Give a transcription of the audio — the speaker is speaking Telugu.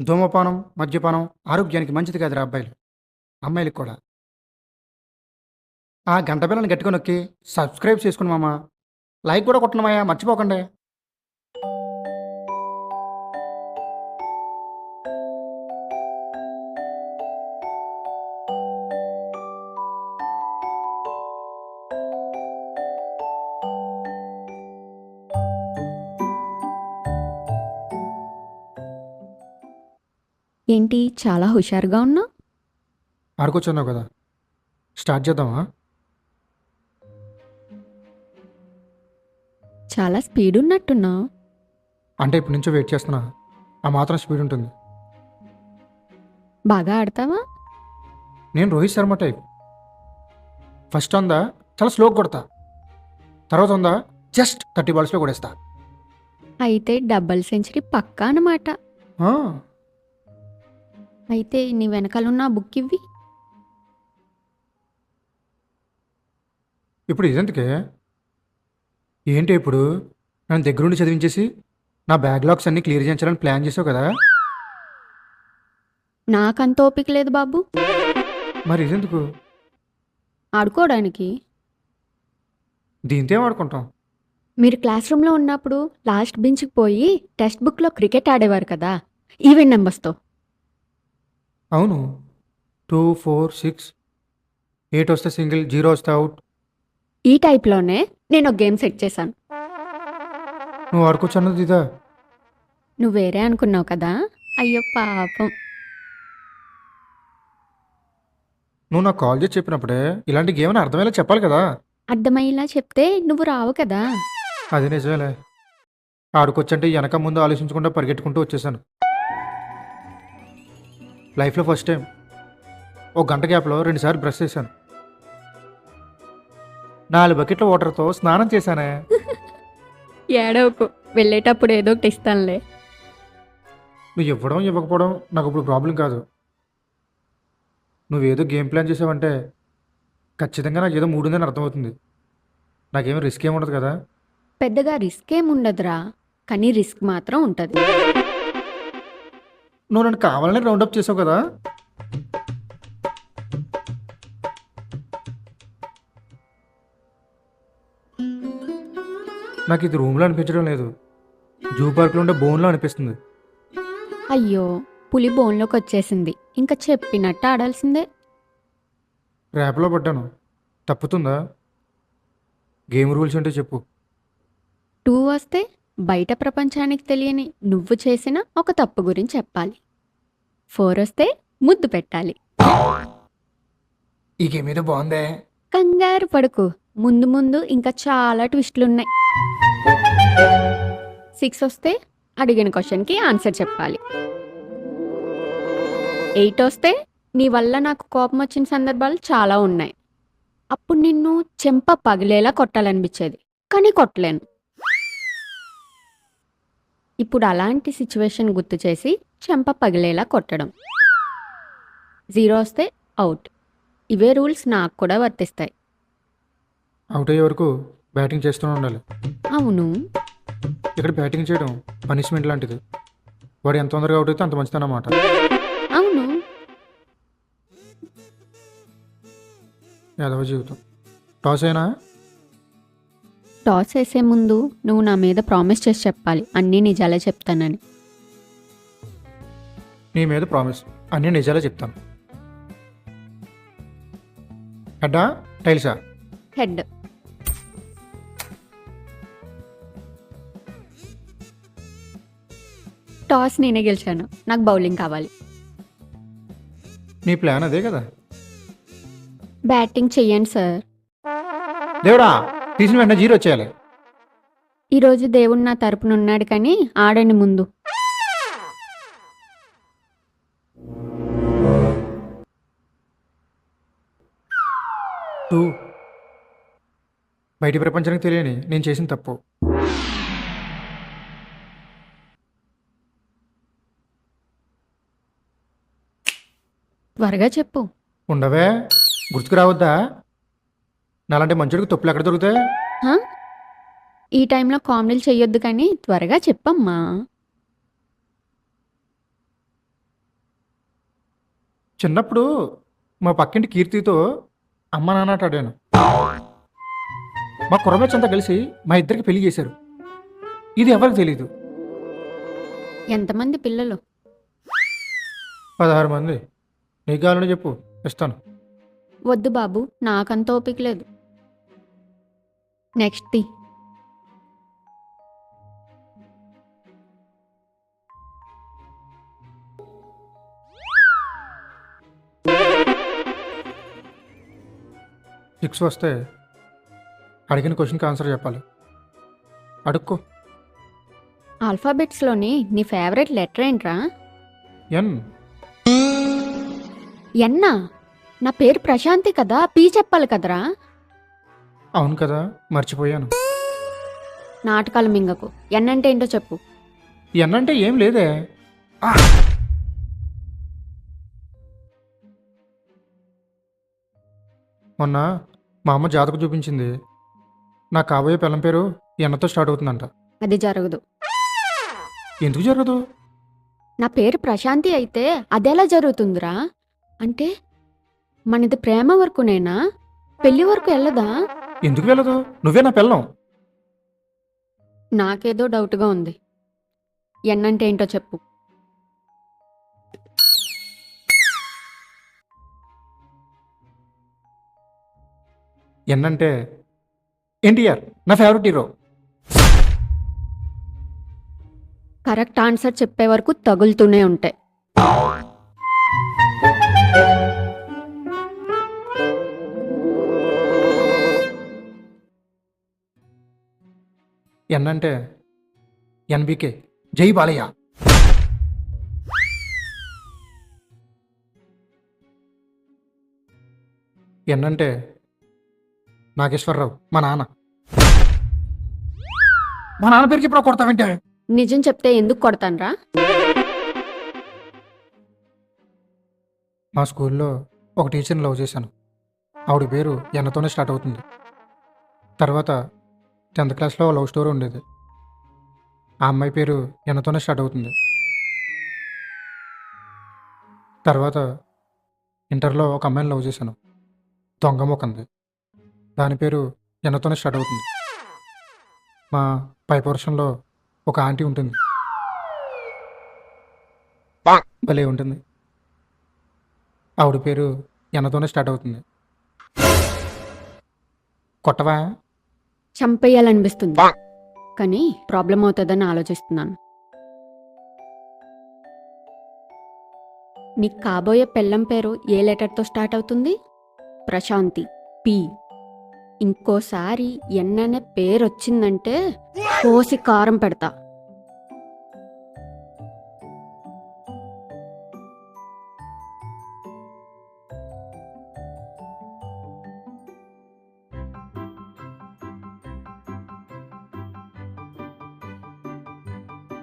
ధూమపానం మద్యపానం ఆరోగ్యానికి మంచిది కాదురా అబ్బాయిలు. అమ్మాయిలకు కూడా. ఆ గంట బిల్లని గట్టిగా నొక్కి సబ్స్క్రైబ్ చేసుకుని మామ. లైక్ కూడా కొట్టనమాయా మర్చిపోకండి. ఏంటి చాలా హుషారుగా ఉన్నావు ఆడుకొచ్చున్నావు కదా. స్టార్ట్ చేద్దామా? చాలా స్పీడ్ ఉన్నట్టున్నావు అంటే ఇప్పటి నుంచో వెయిట్ చేస్తున్నా. ఆ మాత్రం స్పీడ్ ఉంటుంది. బాగా ఆడతావా? నేను రోహిత్ శర్మ టైప్. ఫస్ట్ ఉందా చాలా స్లోగా కొడతా. తర్వాత ఉందా జస్ట్ థర్టీ బాల్స్లో కొడేస్తా. అయితే డబల్ సెంచరీ పక్కా అన్నమాట. ఆ, అయితే నీ వెనకాలన్న బుక్ ఇవ్వి. ఇప్పుడు ఇదెందుకే? ఏంటి ఇప్పుడు? నన్ను దగ్గరుండి చదివించేసి నా బ్యాక్లాగ్స్ అన్ని క్లియర్ చేయించాలని ప్లాన్ చేసావు కదా? నాకంత ఓపిక లేదు బాబు. మరి ఇదెందుకు? ఆడుకోవడానికి. దీంతో ఏం ఆడుకుంటాం? మీరు క్లాస్ రూమ్లో ఉన్నప్పుడు లాస్ట్ బెంచ్కి పోయి టెక్స్ట్ బుక్లో క్రికెట్ ఆడేవారు కదా? ఈవెన్ నెంబర్స్తో అవును. Two four six. ఎయిట్ వస్తే సింగిల్ జీరో వస్తే అవుట్. ఈ టైప్లోనే నేను ఒక గేమ్ సెట్ చేశాను. నువ్వు ఆడుకోవచ్చు అన్నది ఇదా? నువ్వు వేరే అనుకున్నావు కదా? అయ్యో పాపం. నువ్వు నాకు కాల్ చేసి చెప్పినప్పుడే ఇలాంటి గేమ్ అని అర్థమయ్యేలా చెప్పాలి కదా? అర్థమయ్యేలా చెప్తే నువ్వు రావు కదా? అది నిజమేలే. ఆడుకొచ్చంటే వెనక ముందు ఆలోచించకుండా పరిగెట్టుకుంటూ వచ్చేసాను. లైఫ్లో ఫస్ట్ టైం. ఓ గంట గ్యాప్లో రెండుసార్లు బ్రష్ చేశాను. నాలుగు బకెట్ల వాటర్తో స్నానం చేశానే. ఏడవకు వెళ్ళేటప్పుడు ఏదో ఒకటి ఇస్తానులే. నువ్వు ఇవ్వడం ఇవ్వకపోవడం నాకు ఇప్పుడు ప్రాబ్లం కాదు. నువ్వేదో గేమ్ ప్లాన్ చేసావంటే ఖచ్చితంగా నాకు ఏదో మూడు ఉందని అర్థమవుతుంది. నాకేమీ రిస్క్ ఏమి ఉండదు కదా. పెద్దగా రిస్క్ ఏం ఉండదురా కానీ రిస్క్ మాత్రం ఉంటుంది. నువ్వు నన్ను కావాలని రౌండప్ చేసావు కదా. నాకు ఇది రూమ్లో అనిపించడం లేదు. జూ పార్క్లో ఉండే బోన్లో అనిపిస్తుంది. అయ్యో పులి బోన్లోకి వచ్చేసింది. ఇంకా చెప్పినట్టు ఆడాల్సిందే. ర్యాప్లో పడ్డాను. తప్పుతుందా? గేమ్ రూల్స్ అంటే చెప్పు. టూ వస్తే? బయట ప్రపంచానికి తెలియని నువ్వు చేసిన ఒక తప్పు గురించి చెప్పాలి. ఫోర్ వస్తే ముద్దు పెట్టాలి. ఈ గేమ్ ఏదో బాగుందే. కంగారు పడుకు. ముందు ముందు ఇంకా చాలా ట్విస్టులున్నాయి. సిక్స్ వస్తే అడిగిన క్వశ్చన్కి ఆన్సర్ చెప్పాలి. ఎయిట్ వస్తే నీ వల్ల నాకు కోపం వచ్చిన సందర్భాలు చాలా ఉన్నాయి. అప్పుడు నిన్ను చెంప పగిలేలా కొట్టాలనిపించేది. కానీ కొట్టలేను. ఇప్పుడు అలాంటి సిచ్యువేషన్ గుర్తు చేసి చెంప పగిలేలా కొట్టడం. జీరో వస్తే అవుట్. ఇవే రూల్స్ నాకు కూడా వర్తిస్తాయి. అవుట్ అయ్యే వరకు బ్యాటింగ్ చేస్తూనే ఉండాలి. అవును. ఇక్కడ బ్యాటింగ్ చేయడం పనిష్మెంట్ లాంటిది. వాడు ఎంత తొందరగా అవుట్ అయితే అంత మంచిదన్నమాట అవును. యాదవ జీవితం. టాస్ అయినా టాస్ వేసే ముందు నువ్వు నా మీద ప్రామిస్ చేసి చెప్పాలి. అన్నీ నిజాలే చెప్తానని. నీ మీద ప్రామిస్. అన్నీ నిజాలే చెప్తాను. హెడ్డా? టైల్సా? హెడ్. టాస్ నేనే గెలిచాను. నాకు బౌలింగ్ కావాలి. నీ ప్లాన్ అదే కదా? బ్యాటింగ్ చెయ్యండి సార్. దేవుడా! తీసిన వెంటనే జీరో వచ్చేయాలి. ఈరోజు దేవుడు నా తరపున ఉన్నాడు కానీ ఆడండి ముందు. టూ బయటి ప్రపంచానికి తెలియని నేను చేసిన తప్పు. త్వరగా చెప్పు. ఉండవే. గుర్తుకు రావద్దా? నాలాంటి మంచుడికి తప్పులు ఎక్కడ దొరుకుతాయి? హా? ఈ టైంలో కామెడీలు చెయ్యొద్దు కానీ త్వరగా చెప్పమ్మా. చిన్నప్పుడు మా పక్కింటి కీర్తితో అమ్మ నాన్న ఆట ఆడాను. మా కుర్రబెచ్చ అంతా కలిసి మా ఇద్దరికి పెళ్ళి చేశారు. ఇది ఎవరికి తెలియదు ఎంతమంది పిల్లలు? పదహారు మంది. నీకు కావాలని చెప్పు ఇస్తాను. వద్దు బాబు నాకంత ఓపిక లేదు. నెక్స్ట్ ది సిక్స్ వస్తే అడిగిన క్వశ్చన్కి ఆన్సర్ చెప్పాలి. అడుక్కో. ఆల్ఫాబెట్స్లోని నీ ఫేవరెట్ లెటర్ ఏంట్రా? ఎన్. ఎన్నా? నా పేరు ప్రశాంతి కదా పీ చెప్పాలి కదరా? అవును కదా మర్చిపోయాను. నాటకాలు మింగకు. ఎన్నంటే ఏంటో చెప్పు. ఎన్ అంటే ఏం లేదే. ఆ! మొన్న మా అమ్మ జాతకు చూపించింది. నా కాబోయే పిల్లం పేరు ఎన్నతో స్టార్ట్ అవుతుందంట. అది జరగదు. ఎందుకు జరగదు? నా పేరు ప్రశాంతి అయితే అదెలా జరుగుతుందిరా? అంటే మనది ప్రేమ వరకునేనా? పెళ్ళి వరకు వెళ్ళదా? ఎందుకు వెళ్ళదు? నువ్వే నా పిల్లం. నాకేదో డౌట్గా ఉంది. ఎన్నంటే ఏంటో చెప్పు. ఎన్నంటే ఎన్టీఆర్ నా ఫేవరెట్ హీరో కరెక్ట్ ఆన్సర్ చెప్పే వరకు తగులుతూనే ఉంటాయి ఎన్ అంటే ఎన్బికే జై బాలయ్య. ఎన్ అంటే నాగేశ్వరరావు మా నాన్న. మా నాన్న పేరుకి ఇప్పుడు కొడతావంటే? నిజం చెప్తే ఎందుకు కొడతాన్రా? మా స్కూల్లో ఒక టీచర్ని లవ్ చేశాను. ఆవిడ పేరు ఎన్నతోనే స్టార్ట్ అవుతుంది. తర్వాత టెన్త్ క్లాస్లో లవ్ స్టోరీ ఉండేది. ఆ అమ్మాయి పేరు ఎన్నతోనే స్టార్ట్ అవుతుంది. తర్వాత ఇంటర్లో ఒక అమ్మాయిని లవ్ చేశాను. దొంగ మొక్కంది దాని పేరు ఎన్నతోనే స్టార్ట్ అవుతుంది. మా పై పోర్షన్లో ఒక ఆంటీ ఉంటుంది. భలే ఉంటుంది. ఆవిడ పేరు ఎన్నతోనే స్టార్ట్ అవుతుంది. కొట్టవా? చంపేయాలనిపిస్తుంది. కానీ ప్రాబ్లం అవుతుందని ఆలోచిస్తున్నాను. నీకు కాబోయే పెళ్ళం పేరు ఏ లెటర్తో స్టార్ట్ అవుతుంది? ప్రశాంతి పి. ఇంకోసారి ఎన్ననే పేరు వచ్చిందంటే కోసి కారం పెడతా.